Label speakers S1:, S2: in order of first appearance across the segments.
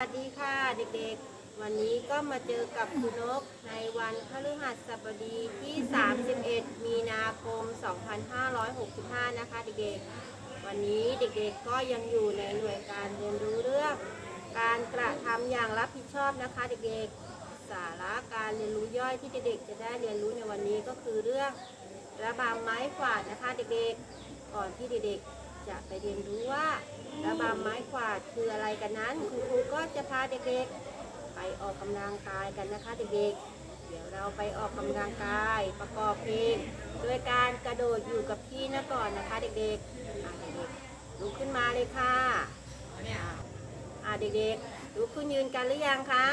S1: สวัสดีค่ะเด็กๆ วันนี้ก็มาเจอกับคุณนกในวันพฤหัสบดีที่ 31 มีนาคม 2565 นะคะเด็กๆ วันนี้เด็กๆก็ยังอยู่ในหน่วยการเรียนรู้เรื่อง การกระทำอย่างรับผิดชอบนะคะเด็กๆ สาระการเรียนรู้ย่อยที่เด็กๆ จะได้เรียนรู้ในวันนี้ก็คือเรื่องระบำไม้ขวาดนะคะเด็กๆ ก่อนที่เด็กๆ จะไปเรียนรู้ว่า ระบำไม้ขวาดคืออะไรกันนั้น คุณครูก็จะพาเด็กๆ ไปออกกำลังกายกันนะคะเด็กๆ เดี๋ยวเราไปออกกำลังกายประกอบเพลงโดยการกระโดดอยู่กับที่นะก่อนนะคะเด็กๆอะเด็กๆลุกขึ้นมาเลยค่ะอ่าเด็กๆลุกขึ้นยืนกันหรือยังคะ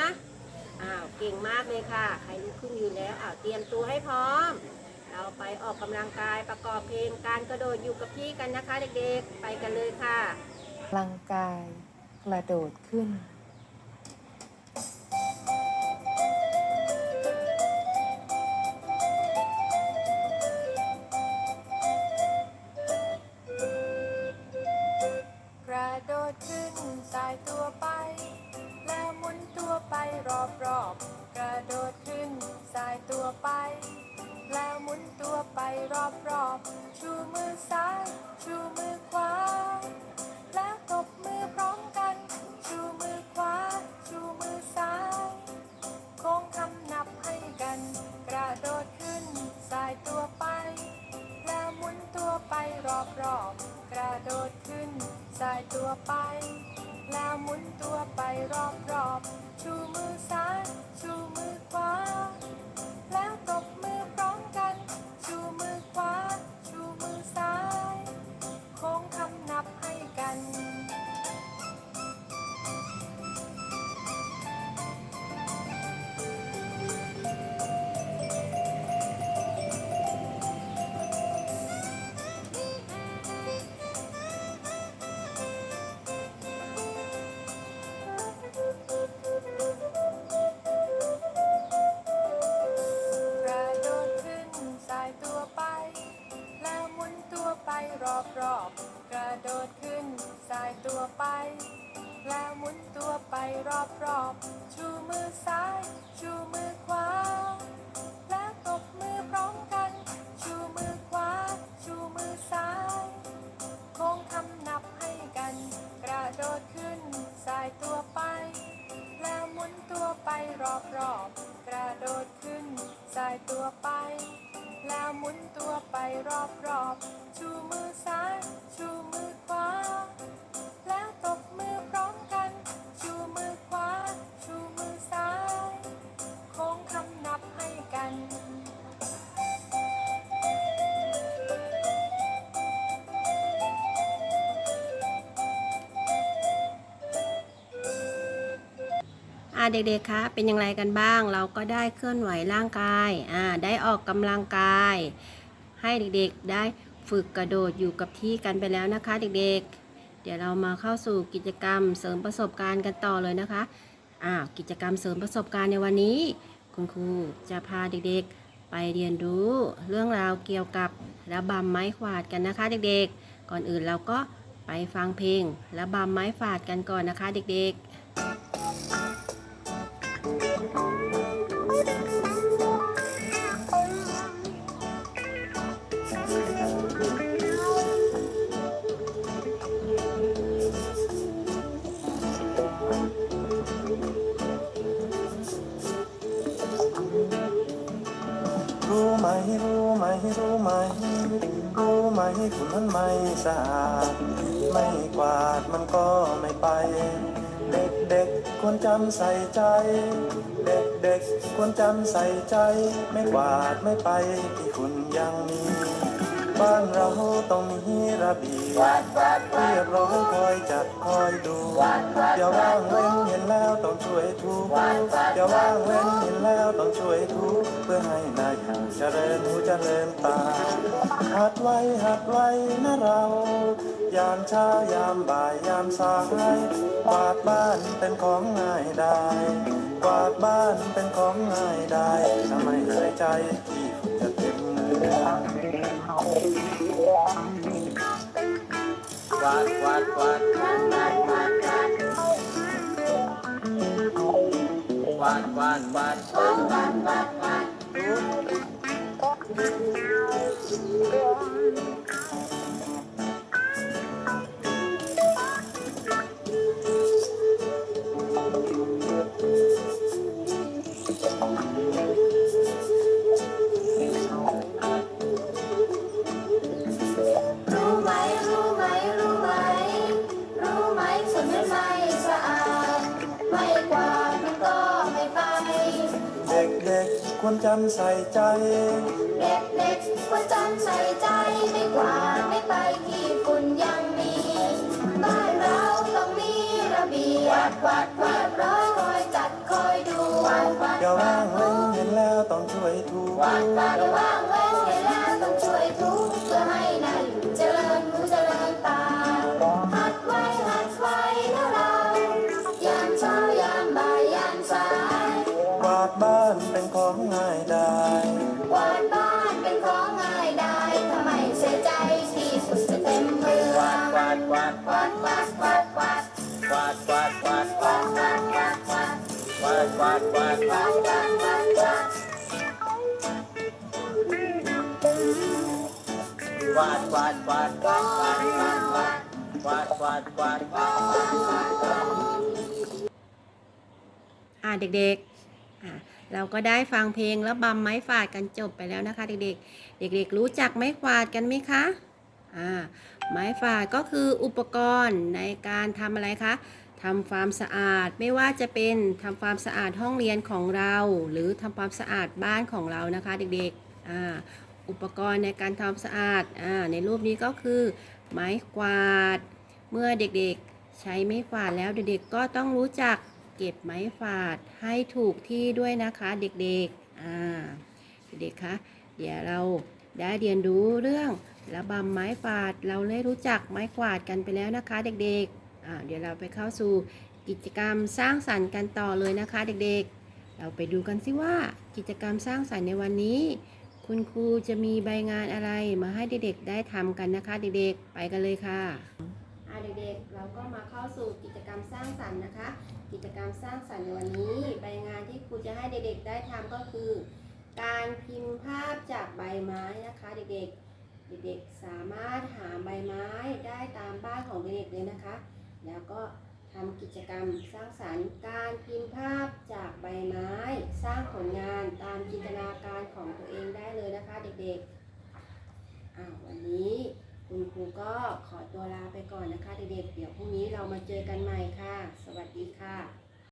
S1: อ้าวเก่งมากเลยค่ะ ใครลุกขึ้นยืนแล้วอ้าวเตรียมตัวให้พร้อม เราไปออกกำลังกายประกอบเพลงการกระโดดอยู่กับที่กันนะคะ เด็กๆ ไปกันเลยค่ะ
S2: พลังกายกระโดดขึ้น กระโดดขึ้นสายตัวไป แล้วหมุนตัวไปรอบๆ กระโดดขึ้นสายตัวไป แล้วหมุนตัวไปรอบๆ ชูมือซ้าย ชูมือขวา อบรอบชูมือซ้ายชูมือขวา ไปรอบๆชูมือซ้าย ชูมือขวา แล้วตบมือพร้อมกัน ชูมือขวา ชูมือซ้ายโค้งคำนับให้กัน กระโดดขึ้นสายตัวไป แล้วหมุนตัวไปรอบๆกระโดดขึ้นสายตัวไป แล้วหมุนตัวไปรอบๆชูมื
S1: เด็กๆคะเป็นอย่างไรกันบ้าง เราก็ได้เคลื่อนไหวร่างกายอ่าได้ออกกำลังกาย ให้เด็กๆได้ฝึกกระโดดอยู่กับที่กันไปแล้วนะคะ เด็กๆ เดี๋ยวเรามาเข้าสู่กิจกรรมเสริมประสบการณ์กันต่อเลยนะคะอ่ากิจกรรมเสริมประสบการณ์ในวันนี้ คุณครูจะพาเด็กๆ ไปเรียนรู้เรื่องราวเกี่ยวกับระบำไม้ขวาดกันนะคะ เด็กๆ ก่อนอื่นเราก็ไปฟังเพลงระบำไม้ฝาดกันก่อนนะคะ เด็กๆ
S3: รู้ไหม รู้ไหมคุณมันไม่สะอาด ไม่กวาดมันก็ไม่ไป เด็กเด็กๆควรจำใส่ใจเด็กเด็กๆควรจำใส่ใจ ไม่กวาดไม่ไปที่คุณยังมี บ้านเราต้องมีระเบียบเรียบร้อยคอยจัดคอยดูอย่าว่างเว้นเห็นแล้ว อย่าว่างเว้นเห็นแล้วต้องช่วยทุกเพื่อให้นายอยู่เจริญหูเจริญตาหัดไว้หัดไว้นะเรา ยามเช้ายามบ่ายยามสายกวาดบ้านเป็นของง่ายได้กวาดบ้านเป็นของง่ายได้ทำไมเหนื่อยใจที่จะเต็มเนื้อ
S4: กวาดกวาดกวาดาดวาดวาด
S1: วาดวาดวาดวาด
S5: รู้ไหมรู้ไหมรู้ไหม รู้ไหมฝุ่นมันไม่สะอาด ไม่กวาด
S3: ควรจำใส่ใจ
S5: เด็กๆควรจำใส่ใจไม่กวาไม่ไปที่ฝุ่นยังมี บ้านเราต้องมีระเบียบวาดเรียบร้อย วาดวาด
S3: วา
S5: ดกวา
S3: ด
S5: กวาด
S4: วาดวาดวาด
S5: วาดวาดวาดวาด
S4: วาดวาดวาด
S5: วาดวาดวาด
S1: อ่าเด็กๆอ่าเราก็ได้ฟังเพลงแล้วบำไม้ฝาดกันจบไปแล้วนะคะ เด็กๆ เด็กๆ รู้จักไม้ฝาดกันไหมคะอ่าไม้ฝาดก็คืออุปกรณ์ในการทำอะไรคะ ทำความสะอาดไม่ว่าจะเป็นทำความสะอาดห้องเรียนของเรา หรือทำความสะอาดบ้านของเรานะคะเด็กๆอ,อุปกรณ์ในการทำสะอาดอาในรูปนี้ก็คือ ไม้กวาด เมื่อเด็กๆใช้ไม้ฝาดแล้วเด็กๆก็ต้องรู้จักเก็บไม้ฝาดให้ถูกที่ด้วยนะคะเด็กๆอ่าเด็กๆคะเดี๋ยวเราได้เรียนรู้เรื่องระบำไม้ฝาด เราได้รู้จักไม้กวาดกันไปแล้วนะคะเด็กๆ เดี๋ยวเราไปเข้าสู่กิจกรรมสร้างสรรค์กันต่อเลยนะคะเด็กๆ เราไปดูกันสิว่ากิจกรรมสร้างสรรค์ในวันนี้ คุณครูจะมีใบงานอะไรมาให้เด็กๆได้ทำกันนะคะ เด็กๆไปกันเลยค่ะเด็กๆ เราก็มาเข้าสู่กิจกรรมสร้างสรรค์นะคะ กิจกรรมสร้างสรรค์ในวันนี้ ใบงานที่ครูจะให้เด็กๆได้ทำก็คือ การพิมพ์ภาพจากใบไม้นะคะเด็กๆ เด็กๆ สามารถหาใบไม้ได้ตามบ้านของเด็กๆเลยนะคะ แล้วก็ทำกิจกรรมสร้างสรรค์การพิมพ์ภาพจากใบไม้ สร้างผลงานตามจินตนาการของตัวเองได้เลยนะคะเด็กๆอ่าวันนี้คุณครูก็ขอตัวลาไปก่อนนะคะเด็กๆเดี๋ยวพรุ่งนี้เรามาเจอกันใหม่ค่ะ สวัสดีค่ะ